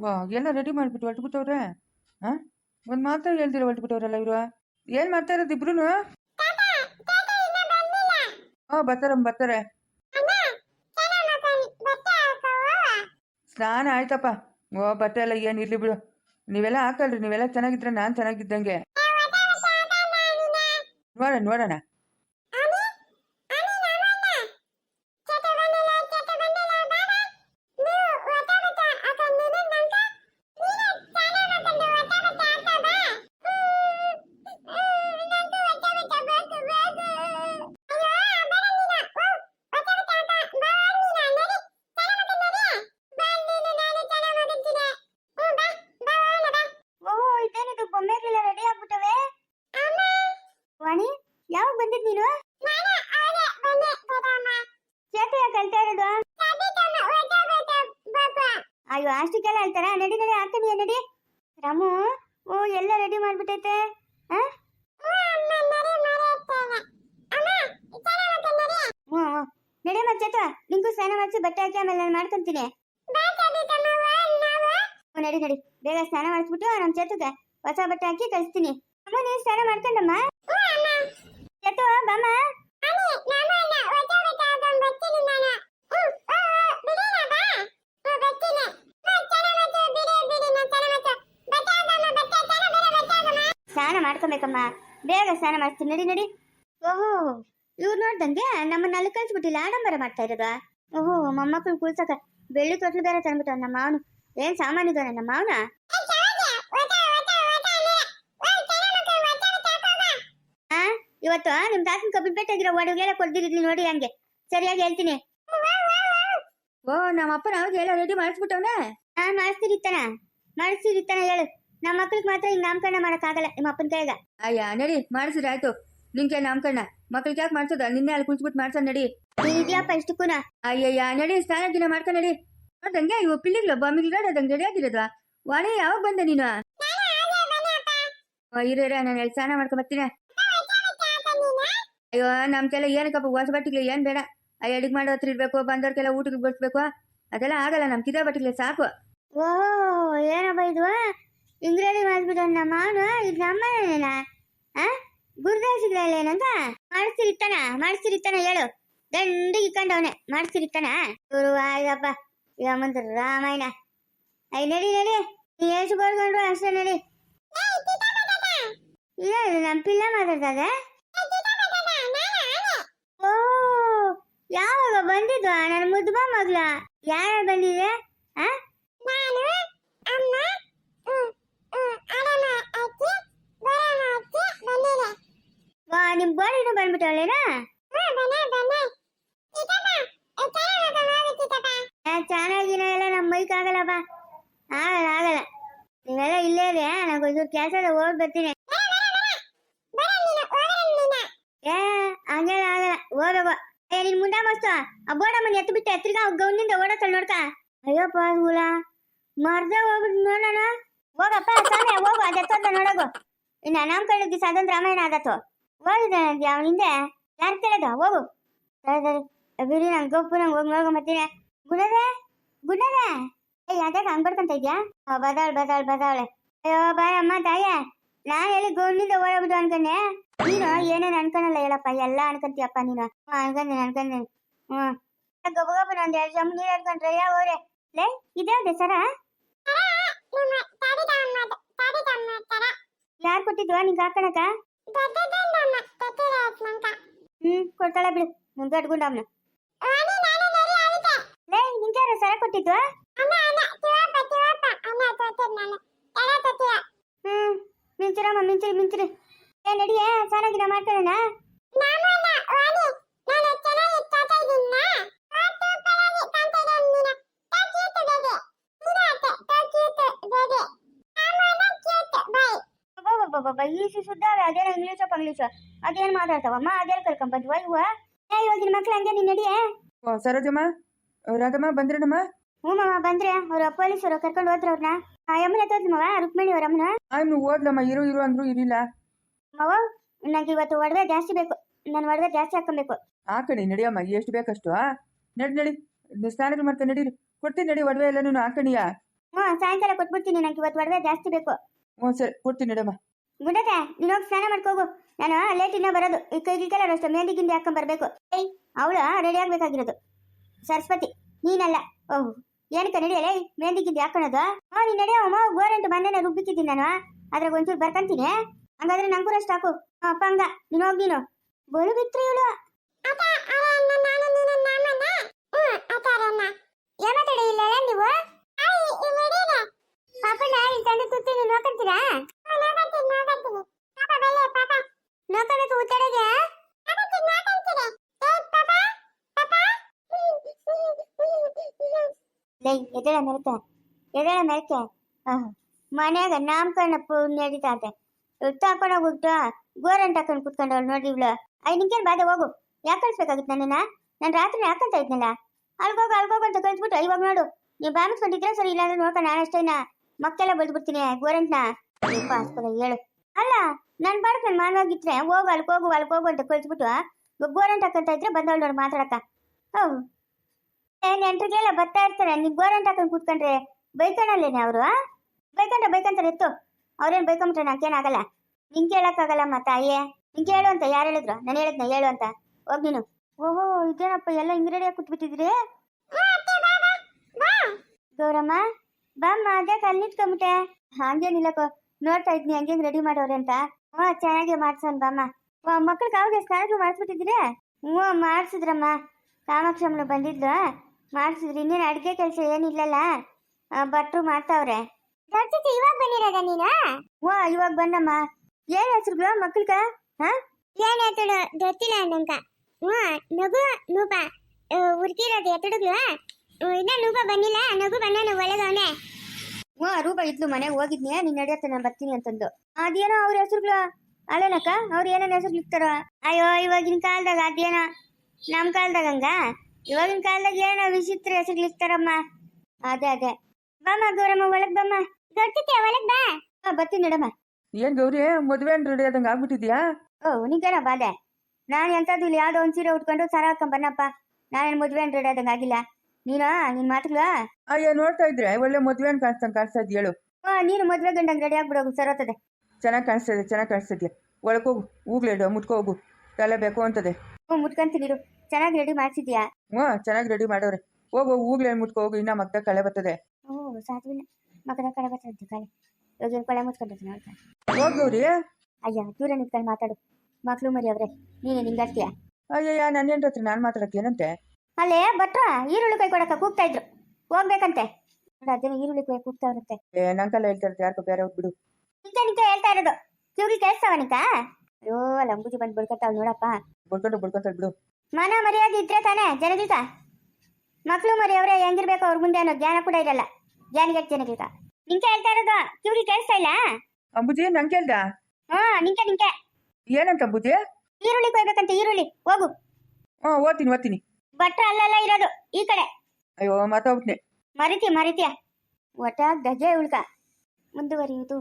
ವಾ ಎಲ್ಲ ರೆಡಿ ಮಾಡಿಬಿಟ್ಟು ಹೊರಟುಬಿಟ್ಟವ್ರೆ ಹಾಂ ಒಂದು ಮಾತ್ರ ಹೇಳ್ದಿರ ಹೊರಟುಬಿಟ್ಟವ್ರಲ್ಲ ಇವರು? ಏನು ಮಾಡ್ತಾ ಇರೋದು ಇಬ್ರು ಹಾಂ ಬರ್ತಾರಮ್ಮ ಬರ್ತಾರೆ. ಸ್ನಾನ ಆಯ್ತಪ್ಪ. ಓ, ಬಟ್ಟೆ ಎಲ್ಲ ಏನು ಇರಲಿ ಬಿಡು. ನೀವೆಲ್ಲ ಹಾಕಲ್ರಿ, ನೀವೆಲ್ಲ ಚೆನ್ನಾಗಿದ್ರೆ ನಾನು ಚೆನ್ನಾಗಿದ್ದಂಗೆ. ನೋಡೋಣ ನೋಡೋಣ. ನೀನು? ಯಾಕೆ ಹೇಳ್ತಾ ಇರೋದು? ಅಯ್ಯೋ ಅಷ್ಟಕ್ಕೆಲ್ಲ ಹೇಳ್ತಾರ? ನಡಿ ನಡಿ ಹಾಕ್ತೀನಿ ನಡಿ. ರಾಮು ಓ ಎಲ್ಲ ರೆಡಿ ಮಾಡ್ಬಿಟ್ಟೈತೆ. ನಡಿ ಹ್ಞೂ ಹ್ಞೂ. ನಡಿಯಮ್ಮ ಚೇತು ನಿಂಗೂ ಸ್ನಾನ ಮಾಡಿಸಿ ಬಟ್ಟೆ ಹಾಕಿ ಆಮೇಲೆ ನಾನು ಮಾಡ್ಕೊಂತೀನಿ. ನಡಿ ನಡಿ. ಬೇಗ ಸ್ನಾನ ಮಾಡಿಸ್ಬಿಟ್ಟು ನಮ್ಮ ಚೇತುಗೆ ಹೊಸ ಬಟ್ಟೆ ಹಾಕಿ ಕಳಿಸ್ತೀನಿ. ಅಮ್ಮ ನೀನು ಸ್ನಾನ ಮಾಡ್ಕೊಂಡಮ್ಮ. ಚೇತು ಬಾಮ್ಮ ಸ್ನಾನ ಮಾಡ್ಕೊಬೇಕಮ್ಮ. ಬೇಗ ಸ್ನಾನ ಮಾಡ್ತೀನಿ ನಡಿ ನಡಿ. ಓಹೋ ಇವ್ರು ನೋಡ್ದಂಗೆ ನಮ್ಮನ್ನ ಅಲ್ಲಿ ಕಳ್ಸಿಬಿಟ್ಟಿಲ್ಲ. ಆಡಂಬರ ಮಾಡ್ತಾ ಇರೋದು. ಓಹೋ ಮೊಮ್ಮಕ್ಕಳು ಕುಳ್ಸಕ ಬೆಳ್ಳಿ ತೊಟ್ಲು ಬೇರೆ ತಂದ್ಬಿಟ್ಟ ನಮ್ಮ ಮಾವನು. ಏನ್ ಸಾಮಾನು ಇದ್ದಾನೆ ನಮ್ಮ ಮಾವನ? ಇವತ್ತು ನಿಮ್ ತಾತನ ಕಬ್ಬಿನ ಪೇಟೆಗಿರೋ ಒಡಗೆಲ್ಲ ಕೊಡ್ದಿರಿದ್ಲಿ ನೋಡಿ ಹಂಗೆ. ಸರಿಯಾಗಿ ಹೇಳ್ತೀನಿ. ಓ ನಮ್ಮ ಅಪ್ಪನ ಅವಾಗ ಎಲ್ಲ ರೆಡಿ ಮಾಡಿಸ್ಬಿಟ್ಟವನೆ? ಹಾ ಮಾಡಿಸ್ತಿರಿತ್ತಾನ ಮಾಡಿಸ್ತಿರಿತ್ತಾನ ಹೇಳು. ನಮ್ಮ ಮಕ್ಳಿಗೆ ಮಾತ್ರ ಹಿಂಗ್ ನಾಮಕರಣ ಮಾಡಕ್ಕಾಗಲ್ಲ ನಿಮ್ಮ ಅಪ್ಪನ ಕೈಗ ಅಯ್ಯ ನಡಿ ಮಾಡಿಸಿದ್ರೆ ಆಯ್ತು. ನಿಂಗೆ ನಾಮಕರಣ. ಮಕ್ಳಿಗೆ ಯಾಕೆ ಮಾಡ್ಸೋದ? ನಿನ್ನೆ ಅಲ್ಲಿ ಕುಳಿಸ್ಬಿಟ್ಟು ಮಾಡ್ಸೋಣ ನಡಿ. ಇದ್ಯಾಪ ಇಷ್ಟಕ್ಕೂನ? ಅಯ್ಯಯ್ಯ ನಡಿ ಸ್ನಾನ ದಿನ ಮಾಡ್ಕೊ ನಡಿ. ನೋಡ್ದಂಗೆ ಇವು ಪಿಲ್ಲಿಗ್ಲು ರೆಡಿ ಆಗಿರೋದ್ವಾ ವಾಣಿ ಯಾವಾಗ ಬಂದೆ ನೀನು? ಓ, ಇರು ನಾನು ಎಲ್ಲಿ ಸ್ನಾನ ಮಾಡ್ಕೊಂಡ್ ಬರ್ತೀನಿ. ಅಯ್ಯೋ ನಮ್ಕೆಲ್ಲ ಏನಕ್ಕಪ್ಪ ಹೊಸ ಬಟ್ಟೆಗಳು ಏನು ಬೇಡ? ಅಯ್ಯ, ಅಡಿಗೆ ಮಾಡೋ ಹತ್ರ ಇರ್ಬೇಕು ಬಂದವ್ರಿಗೆಲ್ಲ ಊಟಕ್ಕೆ ಬಡಿಸ್ಬೇಕು. ಅದೆಲ್ಲ ಆಗಲ್ಲ, ನಮ್ ಇದೇ ಬಟ್ಟೆಗಳು ಸಾಕು. ಓ, ಏನಪ್ಪ ಇದು? ಹಿಂಗ್ ರೆಡಿ ಮಾಡ್ಬಿಟ್ಟ ನಮ್ಮ ಮಾವನು? ಇದು ನಮ್ಮನೇನ ಆ? ಗುರುದಾಸಿಗ್ಲಲ್ಲ ಏನಂತ ಮಾಡಿಸ್ತಿರಿತ್ತಾನ ಮಾಡಿಸ್ತಿರಿತ್ತಾನ ಹೇಳು. ದಂಡಿಗೆ ಇಕ್ಕಂಡವನೆ ಮಾಡಿಸ್ತಿರಿತ್ತಾನ ಗುರು ಆಯ್ದಪ್ಪ. ಈಗ ಮುಂದೆ ರಾಮಾಯಣ. ಐ ನಡಿ ನಡಿ. ನೀ ಎಷ್ಟು ಬರ್ಕೊಂಡ್ರು ಅಷ್ಟೇ ನಡಿ. ಇಲ್ಲ ನಮ್ಮ ಪಿಲ್ಲ ಮಾತಾಡ್ತದೆ ಓ ಯಾವಾಗ ಬಂದಿದ್ವಾ? ನನ್ನ ಮುದ್ದು ಮಗ್ಲ. ಯಾರು ಬಂದಿದೆ? ಆ? ನಾನು ಅಮ್ಮ ವಾ ನಿಮ್ ಬೋಡಿನೂ ಬಂದ್ಬಿಟ್ಟವಳೇನಾ? ಚೆನ್ನಾಗಿನ ಎಲ್ಲ ನಮ್ಮ ಮೈಕ್ ಆಗಲ್ಲಪ್ಪ ಆಗಲ್ಲ ಆಗಲ್ಲ. ನೀವೆಲ್ಲ ಇಲ್ಲೇ ಇದೆ ನಂಗೆ ಒಂಚೂರು ಕೆಲಸ ಓಡ್ ಬರ್ತೀನಿ ಏ ಹಂಗೆಲ್ಲ ಆಗಲ್ಲ ಏ, ನಿನ್ ಮುಂದೆ ಮಸ್ತು. ಆ ಮನೆ ಎತ್ತು ಬಿಟ್ಟು ಎತ್ತರಿಗ ಗೌನಿಂದ ಓಡತ್ತಲ್ ನೋಡ್ಕ. ಅಯ್ಯಪ್ಪ ಹುಲ ಮರ್ದ ಹೋಗ್ಬಿಟ್ಟು ನೋಡೋಣ. ಹೋಗಪ್ಪ ಸ್ವಾಮಿ ಹೋಗು, ಅದ ಎತ್ತೋದ ನೋಡೋಗು. ಇನ್ನ ನಮ್ ಕಡೆ ದಿವಸ ಅದೊಂದು ರಾಮಾಯಣ ಆದತ್ತು ಹೋಗಿದ್ದಾನೆ ಅವನ ಹಿಂದೆ. ಯಾರು ಕೇಳೋದು? ಹೋಗು. ಸರಿ ಸರಿ. ಬಿರಿ ನಂಗೆ ಗೊಪ್ಪು ನಂಗೆ ಹೋಗಿ ನೋಡ್ಕೊಂಬತ್ತೀನಿ ಗುಣದೇ? ಗುಣದೇ? ಏ ಯಾಕೆ ಹಂಗ್ ಬಡ್ಕೊಂತ ಇದ್ಯಾ? ಬದಾಳ್ ಬದಾಳ್, ಬದಾಳೆ. ಅಯ್ಯೋ ಬಾಯಮ್ಮ ತಾಯೇ. ನಾನು ಎಲ್ಲಿ ಗೌನಿಂದ ಓಡೋಗ್ಬಿಟ್ಟು ಅನ್ಕೊಂಡೆ ನೀನು ಏನೇನು ಅನ್ಕೊಳಲ್ಲ ಹೇಳಪ್ಪ ಎಲ್ಲ ಅನ್ಕೊಂತೀಯಪ್ಪ ನೀನು ಹ್ಞೂ ಅನ್ಕೊಂಡೆ ಅನ್ಕೊಂಡೆ ಹ್ಞೂ ಗಬ್ಬ ಗಬ್ಬ ಒಂದ್ ಎರಡು ಜಮ್ ನೀರು ಅನ್ಕೊಂಡ್ರೆ ಯಾವ ಹೋರೆ ಲೇ ಇದ್ಯಾವ್ದೆ ಸರ ಯಾರು ಕೊಟ್ಟಿದ್ವಾ ನಿಂಗೆ ಹಾಕಣಕ ಹ್ಮ್ ಕೊಡ್ತಾಳೆ ಬಿಡು ಮುಂದೆ ಅಡ್ಗುಂಡವ್ನ ಲೇ ನಿಂಗೆ ಸರ ಕೊಟ್ಟಿದ್ವಾ ಹ್ಮ್ ಮಿಂಚಿರಮ್ಮ ಮಿಂಚಿರಿ ಮಿಂಚಿರಿ ಏ ನಡಿಯೇ ಸಾರಾಗಿನ ಮಾಡ್ಕೊಳ್ಳೋಣ ಅಬ್ಬಬ್ಬಬ್ಬಬ್ಬ, ಈ ಸುದ್ದ ಅದೇನೋ ಇಂಗ್ಲೀಷು ಪಂಗ್ಲೀಷು ಅದೇನು ಮಾತಾಡ್ತಾವಮ್ಮ ಅದೇನು ಕರ್ಕೊಂಡ್ ಬಂದ್ವ ಇವ ಏ ಇವಾಗಿನ ಮಕ್ಳು ಹಂಗೆ ನೀನ್ ನಡಿಯೇ ಓ ಸರೋಜಮ್ಮ ರಾಧಮ್ಮ ಬಂದ್ರೇನಮ್ಮ ಹ್ಞೂ ಮಾಮ ಬಂದ್ರೆ ಅವ್ರ ಪೊಲೀಸರು ಕರ್ಕೊಂಡು ಹೋದ್ರ ಅವ್ರನ್ನ ಆ ಯಮ್ಮನ ಎತ್ತೋದ್ ಮಾವ ರುಕ್ಮಿಣಿ ಅವ್ರ ಅಮ್ಮನ. ಆಯ್ನು ಓದ್ಲಮ್ಮ ಇರು ಇರು ಅಂದ್ರು ಇರಿಲ್ಲ ಮಾವ ನಂಗೆ ಇವತ್ತು ಒಡವೆ ಜಾಸ್ತಿ ಬೇಕು. ನಾನು ಒಡವೆ ಜಾಸ್ತಿ ಹಾಕೊಬೇಕು ಆ ನಡಿಯಮ್ಮ ಎಷ್ಟು ಬೇಕಷ್ಟು ಆ? ನಡಿ ನಡಿ ಸ್ನಾನ ಮಾಡ್ತಾ ನಡೀರಿ ಕೊಡ್ತೀನಿ ನಡಿ ಒಡವೆ ಎಲ್ಲ ನೀನು ಹಾಕಣಿಯ ಹ್ಞೂ ಸಾಯಂಕಾಲ ಕೊಟ್ಬಿಡ್ತೀನಿ ನನಗೆ ಇವತ್ತು ಒಡವೆ ಜಾಸ್ತಿ ಬೇಕು. ಹ್ಞೂ ಸರಿ ಕೊಡ್ತೀನಿ ನಡಮ್ಮ ಗುಂಡತೆ ನೀನು ಹೋಗಿ ಸ್ನಾನ ಮಾಡ್ಕೋಗು ನಾನು ಲೇಟ್ ಇನ್ನೂ ಬರೋದು. ಈ ಕೈ ಕಲರ್ ಅಷ್ಟು ಮೆಹಂದಿ ಗಿಂದಿ ಹಾಕೊಂಡ್ ಬರ್ಬೇಕು. ಏಯ್ ಅವಳು ರೆಡಿ ಆಗ್ಬೇಕಾಗಿರೋದು. ಸರಸ್ವತಿ ನೀನಲ್ಲ. ಓಹ್. ಏನಕ್ಕೆ ನಡೆಯಲೇ? ಮೆಹಂದಿ ಗಿಂದಿ ಹಾಕೊಳೋದು ಹಾ ನೀನ್ ನಡೆಯವಮ್ಮ ಗೋರಂಟು ಮನೇನ ರುಬ್ಬಿಕ್ಕಿದ್ದೀನಿ ನಾನು. ಅದ್ರಾಗ ಒಂಚೂರು ಬರ್ಕಂತೀನಿ. ಹಂಗಾದ್ರೆ ನಂಗೂ ಅಷ್ಟು ಹಾಕು. ಅಪ್ಪ ಹಂಗ. ನೀನು ಹೋಗಿ ನೀನು. ಬೋಲು ಬಿತ್ರಿ ಇವಳು. ಏಮಾತಾಡಿ ಇಲ್ಲ ನೀವು? ಪಾಪಣ್ಣ ಇಲ್ಲಿ ತಂದು ತುತ್ತೀನಿ ನೋಡ್ಕೊಂತೀರಾ? ನೋಡ್ಕೋಬೇಕು ಉತ್ತಡೆಗೆ ಲೈ ಎದಳ ಮೆರಕೆ ಎದಳ ಮೆರಕೆ ಮನ್ಯಾಗ ನಾಮಕರಣ ನಡೀತಾತೆ ತಕೊಂಡ್ ಹೋಗ್ಬಿಟ್ಟು ಗೋರಂಟ್ ಹಾಕೊಂಡು ಕುತ್ಕೊಂಡವಳು ನೋಡಿ ಇವಳು. ಐ ನಿಂಗೇನು ಬಾದೆ ಹೋಗು. ಯಾಕೆ ಕಳಿಸ್ಬೇಕಾಗಿತ್ತು ನನ್ನನ್ನ? ನಾನು ರಾತ್ರಿ ಹಾಕೊಂತ ಇದ್ನಲ್ಲ? ಅಲ್ಗೋಗು ಅಲ್ಗೋಗು ಅಂತ ಕಳಿಸ್ಬಿಟ್ಟು ಇವಾಗ ನೋಡು. ನೀವು ಬಾಮಿಸ್ಕೊಂಡಿದ್ರೆ ಸರಿ, ಇಲ್ಲಾಂದ್ರೆ ನೋಡ್ಕೊಂಡು ನಾನು ಅಷ್ಟೇನ ಮಕ್ಕೆಲ್ಲ ಬಳ್ದ್ಬಿಡ್ತೀನಿ ಗೋರಂಟ್ನ ಯಪ್ಪ ಹಾಸ್ಪದ ಹೇಳು. ಅಲ್ಲ ನನ್ನ ಬಾಡಕ್ ನಾನು ಮಾನವಾಗಿದ್ರೆ ಹೋಗು ಅಲ್ಕೋಗು ಅಲ್ಕೋಗು ಅಂತ ಕಳಿಸ್ಬಿಟ್ಟು ಗೋರಂಟ್ ಹಾಕೊಂತ ಇದ್ರೆ ಬಂದವಳು ನೋಡಿ ಮಾತಾಡಕ ಹೌದು ನೆಂಟ್ರಿಗೆಲ್ಲ ಬರ್ತಾ ಇರ್ತಾರೆ ನೀವು ಗೋರೆಂಟ್ ಹಾಕೊಂಡು ಕೂತ್ಕೊಂಡ್ರೆ ಬೈಕಣಲ್ಲೇನೆ ಅವರು ಬೈಕಂಡ ಬೈಕಂತಾರೆ ಎತ್ತು. ಅವ್ರೇನ್ ಬೈಕೊಂಬಿಟ್ರೆ ನಾಕೇನಾಗಲ್ಲ. ನಿಂಗೆ ಹೇಳೋಕ್ಕಾಗಲ್ಲಮ್ಮ ತಾಯೇ ನಿಂಗೆ ಹೇಳು ಅಂತ, ಯಾರು ಹೇಳಿದ್ರು? ನಾನು ಹೇಳಿದ್ನ, ಹೇಳು ಅಂತ. ಹೋಗ್ ನೀನು. ಓಹೋ, ಇದೇನಪ್ಪ, ಎಲ್ಲ ಹಿಂಗ್ ರೆಡಿಯಾಗಿ ಕೂತ್ಬಿಟ್ಟಿದ್ರಿ ಗೌರಮ್ಮ, ಬಾಮ್ಮ, ಅದೇ ಅಲ್ಲಿ ನಿಂತ್ಕೊಂಬಿಟ್ಟೆ. ಹಂಗೇನಿಲ್ಲಕೋ ನೋಡ್ತಾ ಇದ್ನಿ, ಹಂಗೆ ರೆಡಿ ಮಾಡೋರೆ ಅಂತ. ಹ್ಞೂ ಚೆನ್ನಾಗಿ ಮಾಡ್ಸೋಣ ಬಾಮ್ಮ. ಮಕ್ಳಿಗೆ ಕಾವ್ಗೆ ಸ್ನಾನಕ್ಕೆ ಮಾಡಿಸ್ಬಿಟ್ಟಿದ್ರಿ ಹ್ಞೂ ಮಾಡಿಸಿದ್ರಮ್ಮ. ಕಾಮಾಕ್ಷಮ್ಮನು ಬಂದಿದ್ಲು ಮಾಡಿಸಿದ್ರಿ. ಇನ್ನೇನು ಅಡುಗೆ ಕೆಲಸ ಏನಿಲ್ಲಲ್ಲ ಭಟ್ರು ಮಾಡ್ತಾವ್ರೆ. ಇವಾಗ ಬಂದಿರೋದ ನೀನು? ಓ ಇವಾಗ ಬಂದಮ್ಮ. ಏನ್ ಹೆಸರುಗಳು ಮಕ್ಳಿಗ ಹಾ? ಏನ್ ಹೆಸರು ಗೊತ್ತಿಲ್ಲ ನಂಗ. ಹ್ಞೂ ನಗು ನೂಪ. ಉರ್ಕಿರೋದು ಎತ್ತಡುಗಳು ಇನ್ನ ನೂಪ ಬಂದಿಲ್ಲ. ನಗು ಬಂದಾನ ಒಳಗವನೆ. ಹ್ಞೂ ರೂಪ ಇದ್ಲು ಮನೆಗೆ ಹೋಗಿದ್ನಿ ನೀನ್ ನಡೆಯತ್ತೆ ನಾನು ಬರ್ತೀನಿ ಅಂತಂದು. ಅದೇನೋ ಅವ್ರ ಹೆಸರುಗಳು? ಅಲ್ಲೇನಕ್ಕ ಅವ್ರು ಏನೇನು ಹೆಸರು ಇರ್ತಾರೋ? ಅಯ್ಯೋ ಇವಾಗಿನ ಕಾಲದಾಗ ಅದೇನೋ? ನಮ್ಮ ಕಾಲದಾಗ ಹಂಗ? ಇವಾಗಿನ ಕಾಲದಾಗ ಏನೋ ವಿಚಿತ್ರ ಹೆಸರುಗಳಿರ್ತಾರಮ್ಮ ಅದೇ ಅದೇ. ಬಮ್ಮ ಗೌರಮ್ಮ ಒಳಗ್ ಬಮ್ಮ. ದೊಡ್ಡತಿ ಒಳಗ್ ಬಾ. ಹಾ ಬರ್ತೀನಿ ನೋಡಮ್ಮ. ಏನ್ ಗೌರಿ ಮದುವೆ ರೆಡಿ ಆದಂಗ ಆಗ್ಬಿಟ್ಟಿದ್ಯಾ? ಓ ನಿಂಗೇನ ಬಾದೆ ನಾನು ಎಂಥದ್ದು ಇಲ್ಲಿ ಯಾವ್ದೋ ಒಂದ್ ಸೀರೆ ಉಟ್ಕೊಂಡು ಸರ ಹಾಕೊಂಡ್ ಬನ್ನಪ್ಪ. ಮದ್ವೆ ಮದುವೆ ರೆಡಿ ಆದಂಗ ಆಗಿಲ್ಲ. ನೀನ ನಿನ್ ಮಾತುಗಳ? ಅಯ್ಯ ನೋಡ್ತಾ ಇದ್ರೆ ಒಳ್ಳೆ ಮದುವೆ ಕಾಣಿಸ್ತಂಗ್ ಕಾಣಿಸ್ತಾ ಇದ್ ಹೇಳು. ನೀನು ಮದ್ವೆ ಗಂಡಂಗ್ ರೆಡಿ ಆಗ್ಬಿಡೋಗು ಸರೋತದೆ ಚೆನ್ನಾಗಿ ಕಾಣಿಸ್ತಾ ಇದೆ ಚೆನ್ನಾಗಿ ಕಾಣಿಸ್ತಾ ಇದೆಯಾ? ಒಳಕೋಗು ಹೋಗ್ಲೇಡು ಮುಟ್ಕೋ ಹೋಗು. ತಲೆ ಬೇಕು ಅಂತದೆ. ಹ್ಞೂ ಮುಟ್ಕೊಂತೀನಿರು ಚೆನ್ನಾಗಿ ರೆಡಿ ಮಾಡಿಸಿದ್ಯಾ ಹ್ಞೂ ಚೆನ್ನಾಗಿ ರೆಡಿ ಮಾಡೋರೆ ಹೋಗು ಹೋಗ್ಲಿ ಮುಟ್ಕೋ ಹೋಗು ಇನ್ನ ಮಗ್ದ ಕಳೆ ಬರ್ತದೆ. ಓ ಸಾಧ್ವಿಲ್ಲ ಮಗದ ಕಡೆ ಬರ್ತದೆ ಕಳೆ. ಇವಾಗ ಏನು ಕೊಳೆ ಮುಚ್ಕೊಂಡಿರ್ತೀನಿ ನೋಡ್ತಾ ಹೋಗ್ ಗೌರಿ. ಅಯ್ಯ ದೂರ ನಿಂತ್ಕೊಂಡು ಮಾತಾಡು. ಮಕ್ಳು ಮರಿ ಅವ್ರೆ ನೀನು ನಿಂಗಾಡ್ತೀಯ ಅಯ್ಯಯ್ಯ ನನ್ನ ಹತ್ರ ನಾನು ಮಾತಾಡಕ್ಕೆ ಏನಂತೆ? ಅಲ್ಲೇ ಭಟ್ರ ಈರುಳ್ಳಿ ಕೈ ಕೊಡಕ ಕೂಗ್ತಾ ಇದ್ರು. ಹೋಗ್ಬೇಕಂತೆ. ನೋಡು ಅದೇನೋ ಈರುಳ್ಳಿ ಕೈ ಕೂಗ್ತಾ ಇರುತ್ತೆ ಏ ನಂಗೆಲ್ಲ ಹೇಳ್ತಾರೆ ಯಾರಿಗೋ ಬೇರೆ ಹೋಗ್ಬಿಡು ನಿಂತ ನಿಂತ ಹೇಳ್ತಾ ಇರೋದು. ಕಿವಿಗೆ ಕೇಳಿಸ್ತಾವ ನಿಂತ? ಅಯ್ಯೋ ಲಂಬುಜಿ ಬಂದು ಬಿಡ್ಕೊತಾವ್ ನೋಡಪ್ಪ. ಬಿಡ್ಕೊಂಡು ಬಿಡ್ಕೊಂತ ಬಿಡು. ಮನ ಮರ್ಯಾದೆ ಇದ್ರೆ ತಾನೇ ಜನಗೀತ ಮಕ್ಳು ಮರಿ ಅವರೇ ಹೆಂಗಿರ್ಬೇಕು ಅವ್ರ ಮುಂದೆ ಅನ್ನೋ ಜ್ಞಾನ ಕೂಡ ಇರಲ್ಲ. ಜ್ಞಾನಿಗೆ ಜನಗೀತ ನಿಂಕೆ ಹೇಳ್ತಾ ಇರೋದು ಕಿವಿಗೆ ಕೇಳಿಸ್ತಾ ಇಲ್ಲ? ಅಂಬುಜಿ ನಂಗೆ ಕೇಳ್ದ ಹಾ ನಿಂಕೆ ನಿಂಕೆ ಏನಂತ ಅಂಬುಜಿ? ಈರುಳ್ಳಿ ಕೊಯ್ಬೇಕಂತ ಈರುಳ್ಳಿ. ಹೋಗು. ಹಾ ಓದ್ತೀನಿ ಓದ್ತೀನಿ. ಭಟ್ರ ಅಲ್ಲೆಲ್ಲ ಇರೋದು ಈ ಕಡೆ. ಅಯ್ಯೋ ಮಾತಾಡ್ಬಿಟ್ನೆ. ಮರಿತೀಯ ಮರಿತೀಯ. ಒಟ್ಟಾಗ ಗಜೆ ಉಳ್ಕ. ಮುಂದುವರಿಯುವುದು.